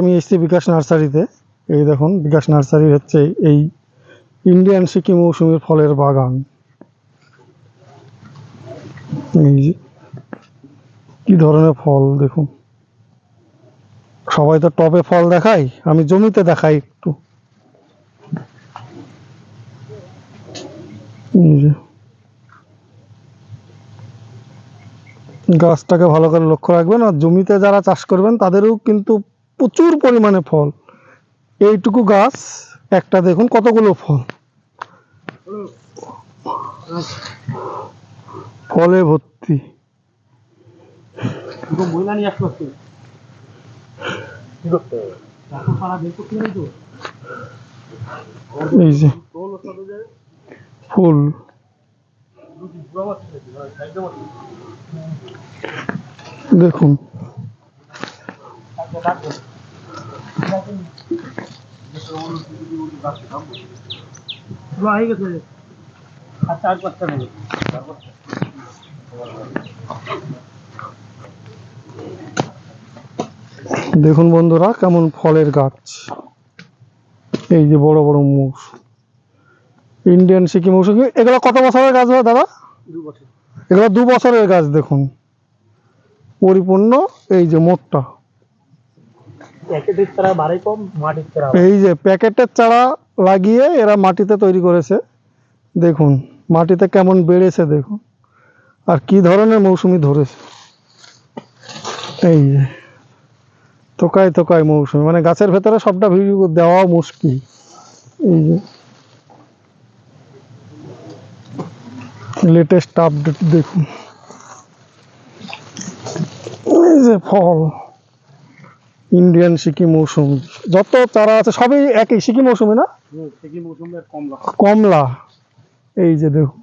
আমি এসেছি বিকাশ নার্সারিতে। এই দেখুন, বিকাশ নার্সারি হচ্ছে এই ইন্ডিয়ান সিকি মৌসুমীর ফলের বাগান। এই যে, কি ধরনের ফল, দেখুন। সবাই তো টবে ফল দেখায়, আমি জমিতে দেখাই একটু। গাছটাকে ভালো করে লক্ষ্য রাখবেন, আর জমিতে যারা চাষ করবেন, তাদেরও কিন্তু প্রচুর পরিমাণে ফল। এইটুকু গাছ একটা দেখুন কতগুলো ফল। ফলে ভর্তি। এই যে ফুল। দেখুন। হয়ে গেছে আর চার পাঁচটা নেবে দেখুন বন্ধুরা কেমন ফলের গাছ। এই যে বড় বড় মুখ ইন্ডিয়ান সিকিম মৌসুমি এগুলো কত বছরের গাছ হয় দাদা? এগুলো দু বছরের গাছ দেখুন। পরিপূর্ণ এই যে মোটটা। প্যাকেটের চারা কম, মাটির চারা এই যে প্যাকেটের চারা লাগিয়ে এরা মাটিতে তৈরি করেছে। দেখুন, মাটিতে কেমন বেড়েছে দেখুন। আর কি ধরনের মৌসুমি ধরেছে। এই যে, থোকায় থোকায় মৌসুমি। মানে গাছের ভেতরে সবটা ভিডিও দেওয়া মুশকিল। এই যে লেটেস্ট আপডেট দেখুন। এই যে ফল। ইন্ডিয়ান সিকি মৌসুমি যত চারা আছে সবই একই সিকি মৌসুমি না? কমলা। এই যে দেখুন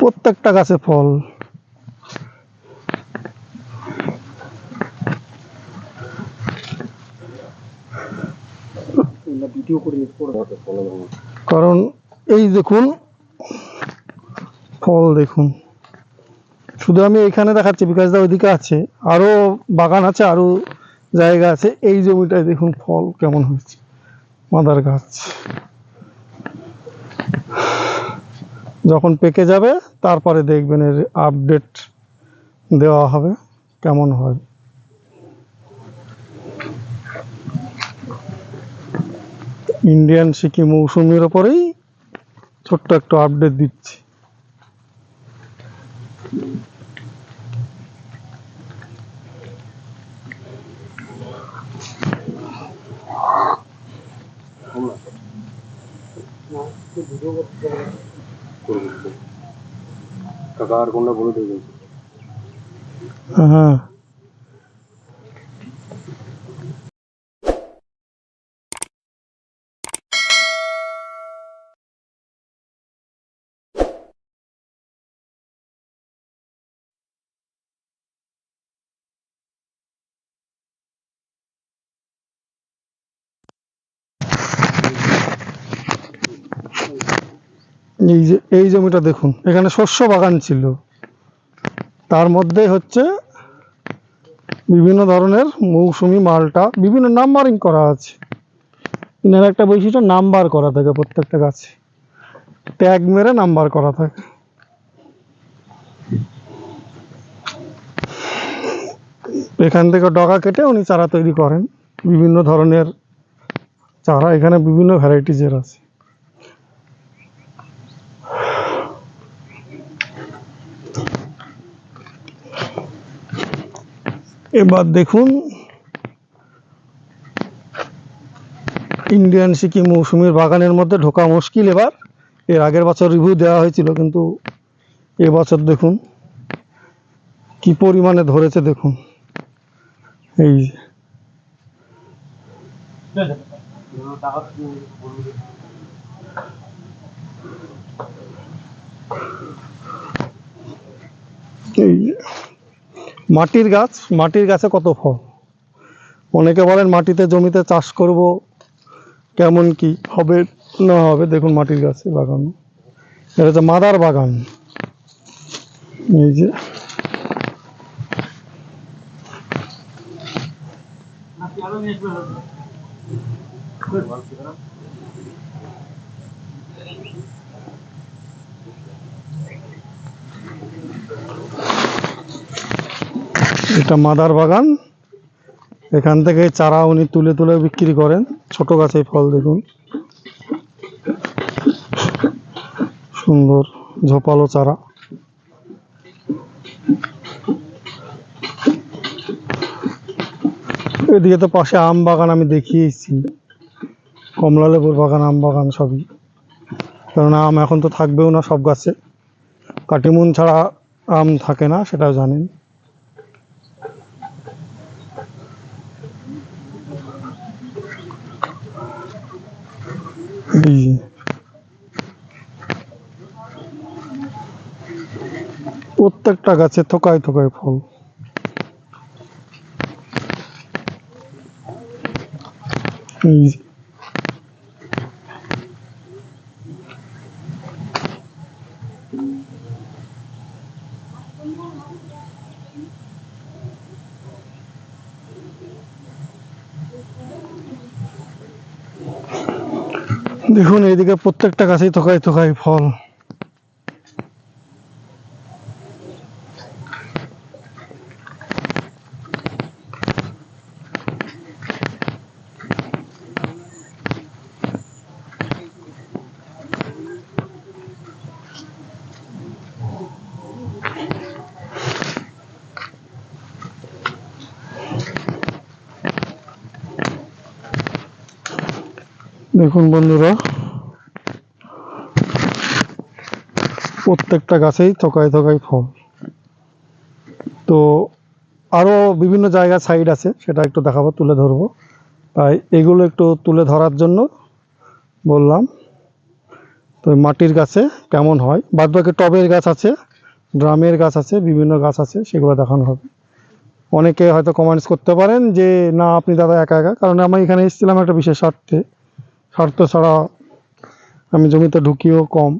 প্রত্যেকটা গাছে ফলো। কারণ এই দেখুন ফল দেখুন। শুধু আমি এখানে দেখাচ্ছি বিকাশ দা ওইদিকে আছে। আরও বাগান আছে, আরও জায়গা আছে। এই জমিটায় দেখুন ফল কেমন হয়েছে। মাদার গাছ। যখন পেকে যাবে, তারপরে দেখবেন এর আপডেট দেওয়া হবে, কেমন হয়। ইন্ডিয়ান সিকি মৌসুমির ওপরেই ছোট্ট একটু আপডেট দিচ্ছি। হ্যাঁ। এই যে, এই জমিটা দেখুন, এখানে শস্য বাগান ছিল। তার মধ্যে হচ্ছে বিভিন্ন ধরনের মৌসুমি মালটা, বিভিন্ন নাম্বারিং করা আছে। এনার একটা বৈশিষ্ট্য নাম্বার করা থাকে প্রত্যেকটা গাছে। ট্যাগ মেরে নাম্বার করা থাকে। এখান থেকে ডগা কেটে উনি চারা তৈরি করেন। বিভিন্ন ধরনের চারা, এখানে বিভিন্ন ভ্যারাইটিজের আছে। এবার দেখুন ইন্ডিয়ান সিকিম মৌসুমীর বাগানের মধ্যে ঢোকা মুশকিল এবার। এর আগের বছর রিভিউ দেওয়া হয়েছিল, কিন্তু এবছর দেখুন, কি পরিমাণে ধরেছে দেখুন। এই এই। মাটির গাছ, মাটির গাছে কত ফল? অনেকে বলেন মাটিতে জমিতে চাষ করব, কেমন কি হবে, না হবে, দেখুন মাটির গাছে বাগান। এটা হচ্ছে মাদার বাগান। এই যে। আরও এটা মাদার বাগান। এখান থেকে চারা উনি তুলে তুলে বিক্রি করেন। ছোট গাছের ফল দেখুন। সুন্দর ঝোপালো চারা। এদিকে তো পাশে আম বাগান আমি দেখিয়েছি। কমলা লেবুর বাগান, আম বাগান সবই। কারণ আম এখন তো থাকবেও না সব গাছে। কাটিমুন ছাড়া আম থাকে না, সেটাও জানেন। প্রত্যেকটা গাছে থোকায় থোকায় ফল। এই দেখুন এইদিকে প্রত্যেকটা গাছেই থোকায় থোকায় ফল। দেখুন বন্ধুরা প্রত্যেকটা গাছেই থোকায় থোকায় ফল। তো আরও বিভিন্ন জায়গায় সাইড আছে, সেটা একটু দেখাবো, তুলে ধরবো। তাই এগুলো একটু তুলে ধরার জন্য বললাম। তো মাটির গাছে কেমন হয়? বাদ বাকি টবের গাছ আছে, ড্রামের গাছ আছে, বিভিন্ন গাছ আছে, সেগুলো দেখানো হবে। অনেকে হয়তো কমেন্টস করতে পারেন যে, না, আপনি দাদা একা একা? কারণ আমি এখানে এসেছিলাম একটা বিশেষ স্বার্থে। স্বার্থ ছাড়া আমি জমিতে ঢুকিও কম।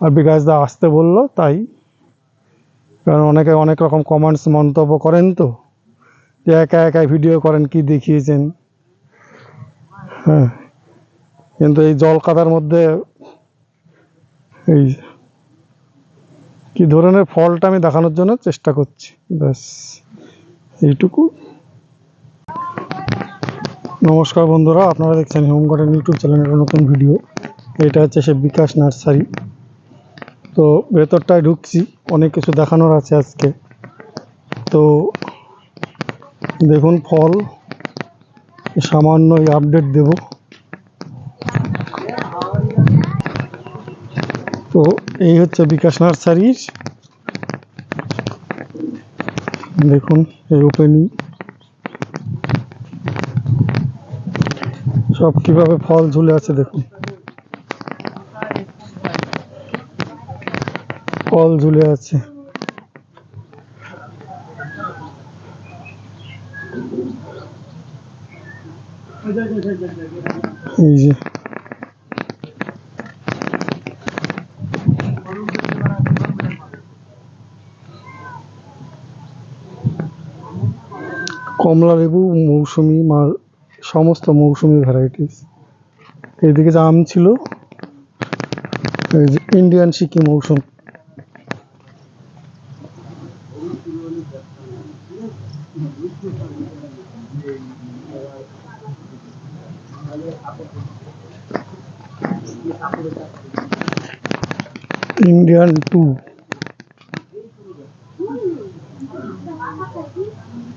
আর বিকাশ দা আসতে বলল, তাই। কারণ অনেকে অনেক রকম কমেন্টস মন্তব্য করেন তো। যে একা একাই ভিডিও করেন, কি দেখিয়েছেন? হ্যাঁ। কিন্তু এই জল কাদার মধ্যে এই কি ধরনের ফলটা আমি দেখানোর জন্য চেষ্টা করছি। ব্যাস, এইটুকু। নমস্কার বন্ধুরা, আপনারা দেখছেন হোম গার্ডেন ইউটিউব চ্যানেলের নতুন ভিডিও এটা হচ্ছে সে বিকাশ নার্সারি। তো ভেতরটায় ঢুকছি, অনেক কিছু দেখানোর আছে আজকে। তো দেখুন ফল সামান্য আপডেট দেব। তো এই হচ্ছে বিকাশ নার্সারির। দেখুন, এই ওপেনিং সব কীভাবে ফল ঝুলে আছে দেখুন। ফল ঝুলে আছে। এই যে। কমলা লেবু, মৌসুমি, মার সমস্ত মৌসুমি ভ্যারাইটিস এইদিকে যে আম ছিল ইন্ডিয়ান সিকি মৌসুম। ইন্ডিয়ান টু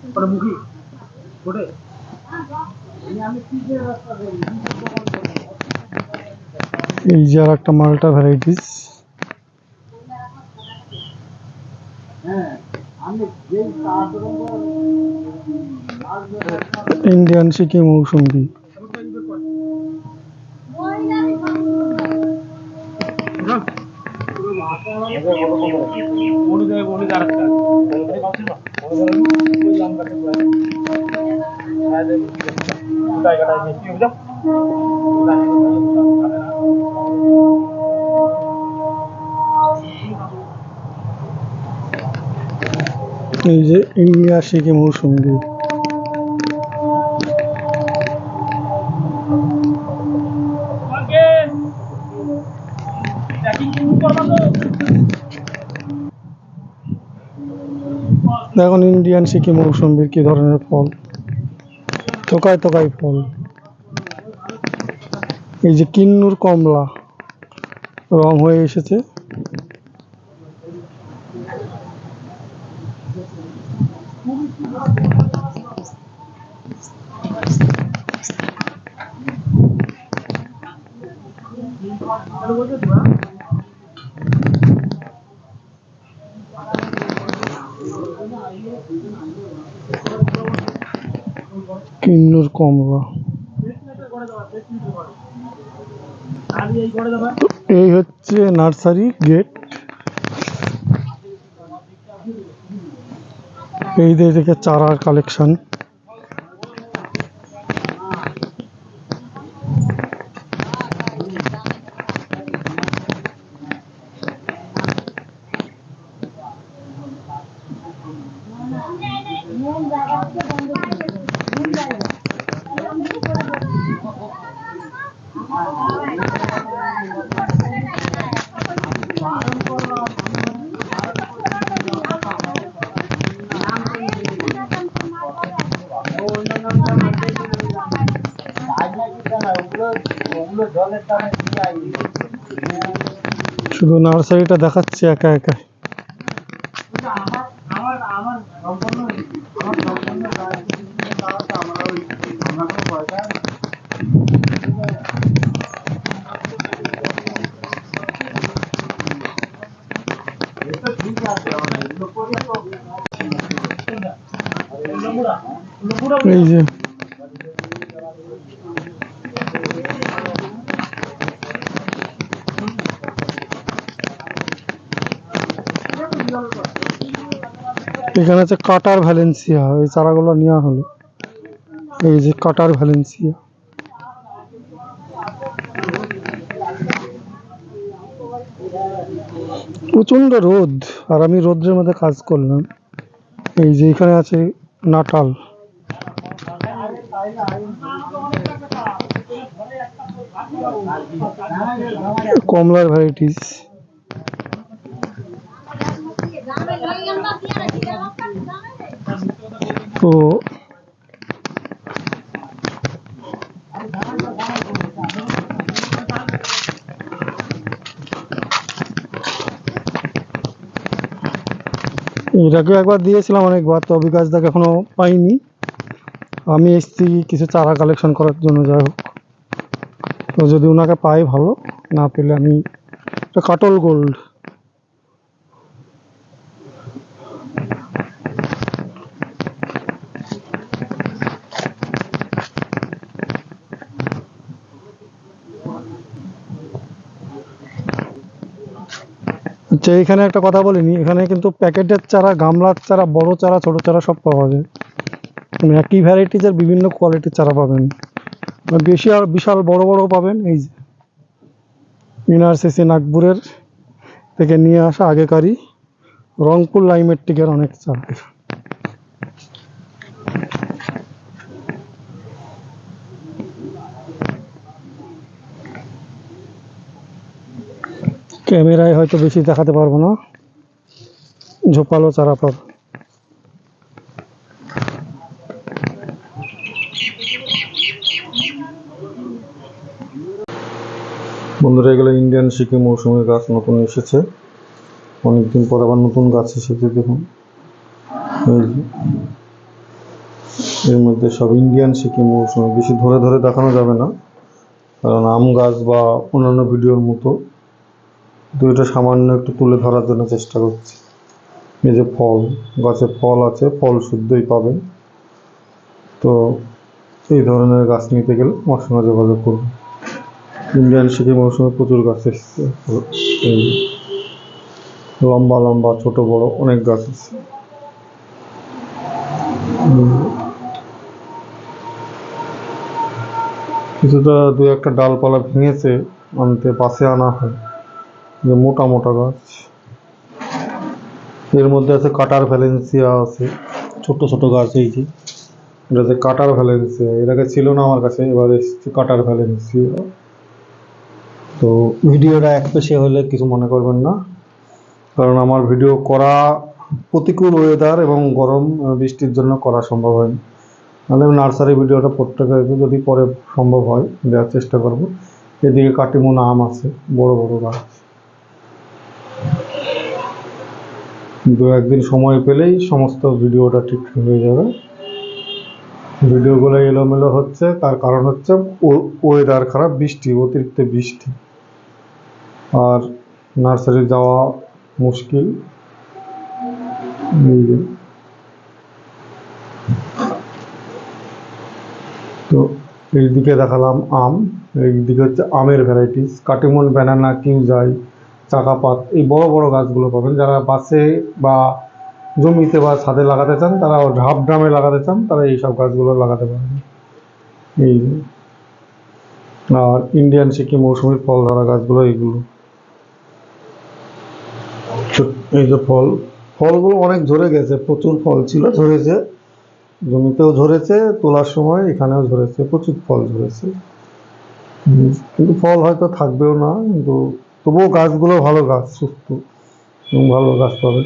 ওটা মুখি ওটে এই যে আর একটা মালটা ভ্যারাইটিস হ্যাঁ আমি যেই তাড়াতাড়ি ইন্ডিয়ান সিকি মৌসুমি অনুযায়ী এই যে ইন্ডিয়া সিকিম মৌসুমি দেখুন, ইন্ডিয়ান সিকিম মৌসুমীর কি ধরনের ফল? তোকায় তোকায় ফল। এই যে কিন্নুর কমলা, রং হয়ে এসেছে। কিন্নুর কমলা এই হচ্ছে নার্সারি গেট। এই দিক চারার কালেকশন শুধু নার্সারিটা দেখাচ্ছে একা একা। এই যে। এখানে আছে কাটার ভ্যালেন্সিয়া, এই চারাগুলো নেওয়া হলো। এই যে কাটার ভ্যালেন্সিয়া। প্রচণ্ড রোদ, আর আমি রোদ্রের মধ্যে কাজ করলাম। এই যে এখানে আছে নাটাল। কমলার ভ্যারাইটিস তো আগেও একবার দিয়েছিলাম অনেকবার তো বিকাশ দাকে এখনও পাইনি। আমি এসেছি কিছু চারা কালেকশন করার জন্য, যাই হোক। তো যদি ওনাকে পাই ভালো, না পেলে আমি কাটল গোল্ড আচ্ছা এখানে একটা কথা বলিনি, এখানে কিন্তু প্যাকেটের চারা, গামলার চারা, বড় চারা, ছোট চারা সব পাওয়া যায়। মানে একই ভ্যারাইটিজের বিভিন্ন কোয়ালিটির চারা পাবেন। বেশি আর বিশাল বড় বড় পাবেন, এই যে। ইউনিভার্সিটি নাগপুরের থেকে নিয়ে আসা আগেকারই রংপুর লাইমেট্রিকের অনেক চারা। ক্যামেরায় হয়তো বেশি দেখাতে পারব না। ঝোপালো চারা পাবো বন্ধুরা, এগুলো ইন্ডিয়ান শিকি মৌসুমী গাছ নতুন এসেছে। অনেকদিন পর আবার নতুন গাছ এসেছে, দেখুন। এর মধ্যে সব ইন্ডিয়ান সিকিম মৌসুমী, বেশি ধরে ধরে দেখানো যাবে না। কারণ আম গাছ বা অন্যান্য ভিডিওর মতো দুইটা সামান্য একটু তুলে ধরার জন্য চেষ্টা করছি। এই যে ফল, গাছে ফল আছে, ফল শুদ্ধই পাবেন। তো এই ধরনের গাছ নিতে গেলে আমার সঙ্গে যোগাযোগ করুন। ইন্ডিয়ান সিকিম মৌসুমে প্রচুর গাছ এসেছে। লম্বা লম্বা, ছোট, বড় অনেক গাছ আছে। কিছুটা দু একটা ডালপালা ভেঙেছে, আনতে পাশে আনা হয়। যে মোটা মোটা গাছ। এর মধ্যে আছে কাটার ভ্যালেন্সিয়া আছে ছোট ছোট গাছ এই যে। এটাতে কাটার ভ্যালেন্সিয়া এর আগে ছিল না আমার কাছে, এবার এসেছে কাটার ভ্যালেন্সিয়া তো ভিডিওটা এক পেশে হলে কিছু মনে করবেন না, কারণ আমার ভিডিও করা প্রতিকূল ওয়েদার এবং গরম বৃষ্টির জন্য করা সম্ভব হয়নি। নাহলে আমি নার্সারি ভিডিওটা প্রত্যেকে যদি পরে সম্ভব হয়, দেওয়ার চেষ্টা করব। এদিকে কাটিমুন আম আছে, বড় বড় গাছ। দু একদিন সময় পেলেই সমস্ত ভিডিওটা ঠিক হয়ে যাবে। ভিডিওগুলো এলোমেলো হচ্ছে, তার কারণ হচ্ছে ওয়েদার খারাপ, বৃষ্টি, অতিরিক্ত বৃষ্টি। আর নার্সারি যাওয়া মুশকিল। এই। তো এইদিকে দেখালাম আম, এইদিকে হচ্ছে আমের varieties Katimon banana Kiujai Chakapat এই বড় বড় গাছগুলো পাবেন। যারা বাসে বা জমিতে বা ছাদে লাগাতে চান, তারা ঢাপ ড্রামে লাগাতে চান, তারা এই সব গাছগুলো লাগাতে পারেন এই। আর ইন্ডিয়ান সিকিম মৌসুমির ফল ধরা গাছগুলো এইগুলো এই যে ফল, ফলগুলো অনেক ঝরে গেছে, প্রচুর ফল ছিল, ঝরেছে। জমিতেও ঝরেছে, তোলার সময় এখানেও ঝরেছে, প্রচুর ফল ঝরেছে। কিন্তু ফল হয়তো থাকবেও না, কিন্তু তবুও গাছগুলো ভালো গাছ, সুস্থ। এবং ভালো গাছ পাবে।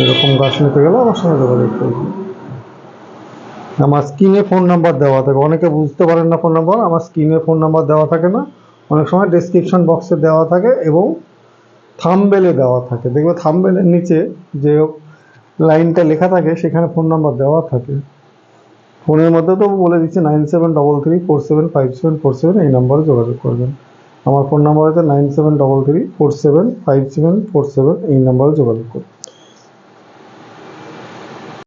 এরকম গাছ নিতে গেলে আমার সঙ্গে যোগাযোগ করবে। আমার স্ক্রিনে ফোন নাম্বার দেওয়া থাকে। অনেকে বুঝতে পারেন না ফোন নাম্বার আমার স্ক্রিনে ফোন নাম্বার দেওয়া থাকে না। অনেক সময় ডেসক্রিপশন বক্সে দেওয়া থাকে এবং থামবেলে দেওয়া থাকে। দেখবে থামবেলের নিচে যে লাইনটা লেখা থাকে, সেখানে ফোন নাম্বার দেওয়া থাকে। ফোনের মধ্যে তো বলে দিচ্ছি nine seven double three four seven five seven four seven এই নাম্বারে যোগাযোগ করবেন। আমার ফোন নাম্বার আছে nine seven double three four seven five seven four seven এই নাম্বারে যোগাযোগ করবেন